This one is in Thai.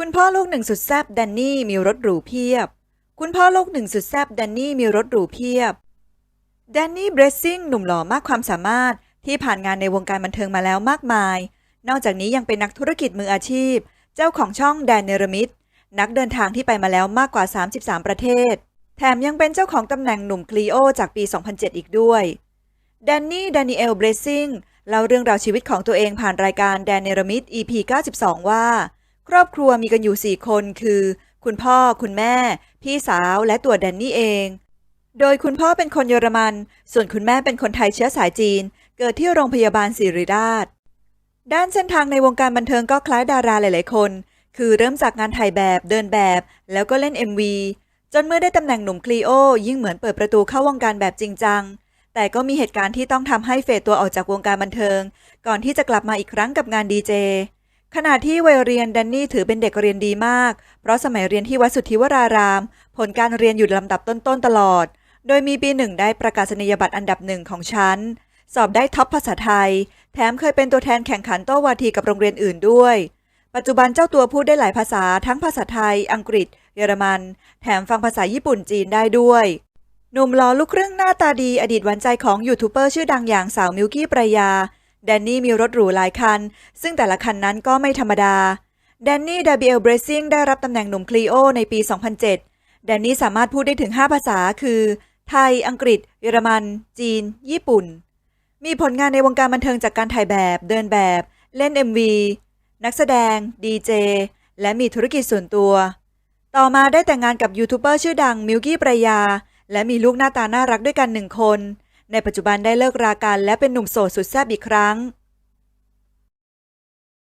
คุณพ่อลูกหนึ่งสุดแซบแดนนี่มีรถหรูเพียบ คุณพ่อลูกหนึ่งสุดแซบแดนนี่มีรถหรูเพียบ แดนนี่เบรสซิ่งหนุ่มหล่อมากความสามารถที่ผ่านงานในวงการบันเทิงมาแล้วมากมาย นอกจากนี้ยังเป็นนักธุรกิจมืออาชีพ เจ้าของช่องแดนเนรมิต นักเดินทางที่ไปมาแล้วมากกว่า 33 ประเทศ แถมยังเป็นเจ้าของตำแหน่งหนุ่มคลีโอจากปี 2007 อีกด้วย แดนนี่ ดานิเอล เบรสซิ่งเล่าเรื่องราวชีวิตของตัวเองผ่านรายการแดนเนรมิต EP 92 ว่า ครอบครัวมีกันอยู่ 4 คนคือ คุณพ่อคุณแม่ พี่สาวและตัวแดนนี่เอง โดยคุณพ่อเป็นคนเยอรมัน ส่วนคุณแม่เป็นคนไทยเชื้อสายจีน เกิดที่โรงพยาบาลศิริราช ด้านเส้นทางในวงการบันเทิงก็คล้ายดาราหลาย ๆ คน คือเริ่มจากงานถ่ายแบบเดินแบบ แล้วก็เล่น MV จนเมื่อได้ตำแหน่งหนุ่มคลีโอ ยิ่งเหมือนเปิดประตูเข้าวงการแบบจริงจังแต่ก็มีเหตุการณ์ที่ต้องทำให้เฟดตัวออกจากวงการบันเทิง ก่อนที่จะกลับมาอีกครั้งกับงานดีเจ ขณะที่วัยเรียนแดนนี่ถือเป็นเด็กเรียนดีมาก เพราะสมัยเรียนที่วัดสุทธิวราราม ผลการเรียนอยู่ลำดับต้นๆตลอด โดยมีปีหนึ่งได้ประกาศนียบัตรอันดับหนึ่งของชั้น สอบได้ท็อปภาษาไทย แถมเคยเป็นตัวแทนแข่งขันโต้วาทีกับโรงเรียนอื่นด้วย ปัจจุบันเจ้าตัวพูดได้หลายภาษาทั้งภาษาไทย อังกฤษ เยอรมัน แถมฟังภาษาญี่ปุ่นจีนได้ด้วยหนุ่มหล่อลูกครึ่งหน้าตาดีอดีตหวานใจของยูทูบเบอร์ชื่อดังอย่างสาวมิวกี้ปรายา แดนนี่มีรถหรูหลายคัน ซึ่งแต่ละคันนั้นก็ไม่ธรรมดา แดนนี่ดาบิเอลเบรซิ่งได้รับตำแหน่งหนุ่มคลีโอในปี 2007 แดนนี่สามารถพูดได้ถึง 5 ภาษา คือ ไทย อังกฤษ เยอรมัน จีน ญี่ปุ่น มีผลงานในวงการบันเทิงจากการถ่ายแบบ เดินแบบ เล่น MV นักแสดง ดีเจ และมีธุรกิจส่วนตัว ต่อมาได้แต่งงานกับยูทูบเบอร์ชื่อดังมิวกี้ปรยา และมีลูกหน้าตาน่ารักด้วยกันหนึ่งคน ในปัจจุบันได้เลิกรากันและเป็นหนุ่มโสดสุดแซ่บอีกครั้ง